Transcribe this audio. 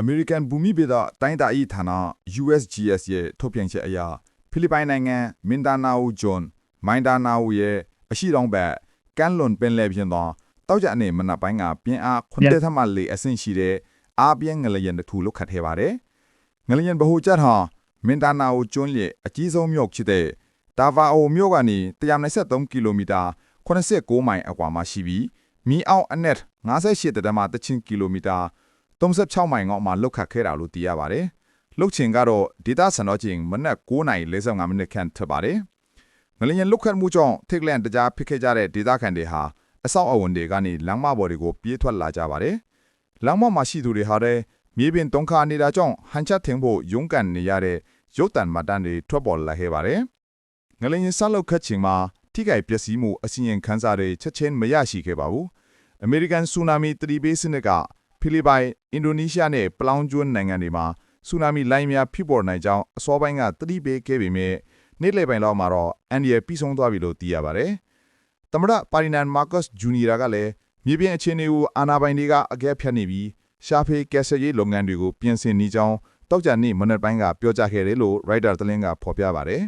အမေရိကန်ဘူမိဗေဒတိုင်းတာဤဌာန USGS ရဲ့ထုတ်ပြန်ချက်အရဖိလစ်ပိုင်နိုင်ငံမင်ဒါနာအိုဂျွန်မိုင်ဒါနာအိုရဲ့အရှိတောင်ဘက်ကမ်းလွန်ပင်လယ်ပြင်သောတောက်ကြအနေမနက်ပိုင်းကပြင်းအား9.4အဆင့်ရှိတဲ့အားပြင်းငလျင်တစ်ခုလုတ်ခတ်ခဲ့ပါတယ်။ငလျင်ဗဟိုချက်ဟာမင်ဒါနာအိုကျွန်းရဲ့အကြီးဆုံးမြို့ဖြစ်တဲ့ဒါဗာအိုမြို့ကနေ123ကီလိုမီတာ89မိုင်အကွာမှာရှိပြီးမီအောင်အနက်58.3ချင်းကီလိုမီတာ 36မိုင်အောက်မှာလုတ်ခတ်ခဲ့တာလို့သိရပါတယ်။လုတ်ချင်ကတော့ဒေတာစံတော်ချင်းမနက်9:45မိနစ်ခန့်ထပ်ပါတယ်။ငလျင်လုတ်ခတ်မှုကြောင့်ထိတ်လန့်တကြားဖြစ်ခဲ့ကြတဲ့ဒေတာခန်တွေဟာအဆောက်အအုံတွေကနေလမ်းမပေါ်တွေကိုပြေးထွက်လာကြပါတယ်။လမ်းမမှာရှိသူတွေဟာလည်းမြေပြင်တုံးခါနေတာကြောင့်ဟန်ချက်ထင်ဖို့ရုန်းကန်နေရတဲ့ရုပ်တံမတန်တွေထွက်ပေါ်လာခဲ့ပါတယ်။ငလျင်ဆက်လုပ်ခတ်ချိန်မှာထိခိုက်ပျက်စီးမှုအစီရင်ခံစာတွေချက်ချင်းမရရှိခဲ့ပါဘူး။အမေရိကန်ဆူနာမီသတိပေးစနစ်က ဖိလစ်ပိုင်အင်ဒိုနီးရှားနဲ့ပလောင်ကျွန်းနိုင်ငံတွေမှာဆူနာမီလိုင်းများဖြစ်ပေါ်နိုင်ကြောင်းအစောပိုင်းကသတိပေးခဲ့ပေမဲ့နေ့လယ်ပိုင်းလောက်မှာတော့အန်ဒီရပြီးဆုံးသွားပြီလို့သိရပါတယ်။သမ္မတပါရီနန်မာကတ်ဂျူနီယာကလည်းမြေပြင်အခြေအနေကိုအာနာပိုင်တွေကအကဲဖြတ်နေပြီးရှာဖေးကက်ဆယ်ရေးလုပ်ငန်းတွေကိုပြင်ဆင်နေကြောင်းတောက်ကြနေ့မနက်ပိုင်းကပြောကြားခဲ့တယ်လို့ရိုက်တာသတင်းကဖော်ပြပါတယ်